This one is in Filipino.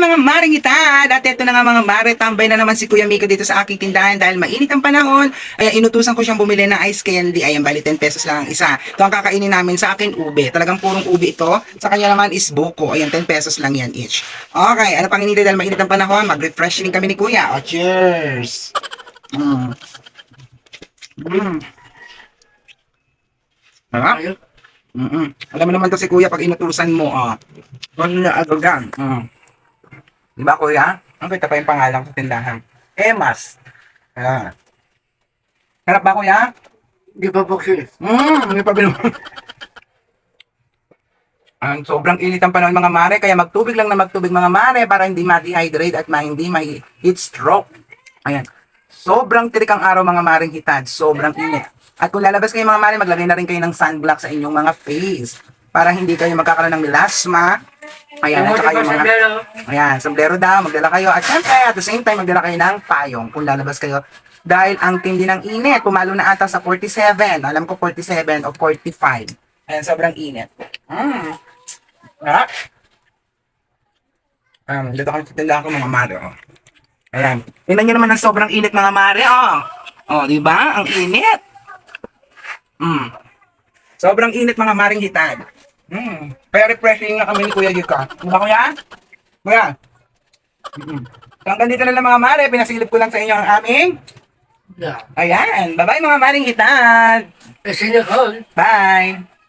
mga maring itad! At ito na nga mga mare, tambay na naman si Kuya Miko dito sa aking tindahan dahil mainit ang panahon. Ayan, inutusan ko siyang bumili ng ice candy. Ayan, bali 10 pesos lang ang isa. Ito ang kakainin namin sa akin ube. Talagang purong ube ito. Sa kanya naman is buko. Ayan, 10 pesos lang yan each. Okay, ano pang hinihintay dahil mainit ang panahon? Mag-refresh din kami ni Kuya. O, cheers! Mm. Mm. Sarap. Mm-mm. Alam mo naman to si Kuya pag inutusan mo, ah. Huwag niya agagan. Mm. Di ba, Kuya? Ang kita pa yung pangalan sa tindahan. Emas. Ayan. Sarap ba, Kuya? Di ba po siya? Mm, hindi pa binuha. Ang sobrang init ang panahon mga mare, kaya magtubig lang na magtubig mga mare para hindi ma-dehydrate at ma hindi may heat stroke. Ayan. Sobrang tirik ang araw mga maring hitad. Sobrang init. At kung lalabas kayo mga mare, maglagay na rin kayo ng sunblock sa inyong mga face para hindi kayo magkakaroon ng melasma. Ayan, at saka yung mga... Ayan, sombrero daw, magdala kayo. At syempre, at the same time, magdala kayo ng payong kung lalabas kayo. Dahil ang tindi ng init, pumalo na ata sa 47. Alam ko 47 o 45. Ayan, sobrang init. Mm. Ah. Um, dito kami sa tindahan ko mga mare. Oh. Ayan. Tingnan nyo naman ang sobrang init mga mare. Oh, oh di ba? Ang init. Mm. Sobrang init mga maring hitad. Mm. Kaya refreshing nga kami ni Kuya Yuka. Di ba Kuya? Kuya? Mm. So hanggang dito na lang mga mare. Pinasilip ko lang sa inyo ang aming. Yeah. Ayan. Bye-bye mga maring hitad. Kasi na. Bye.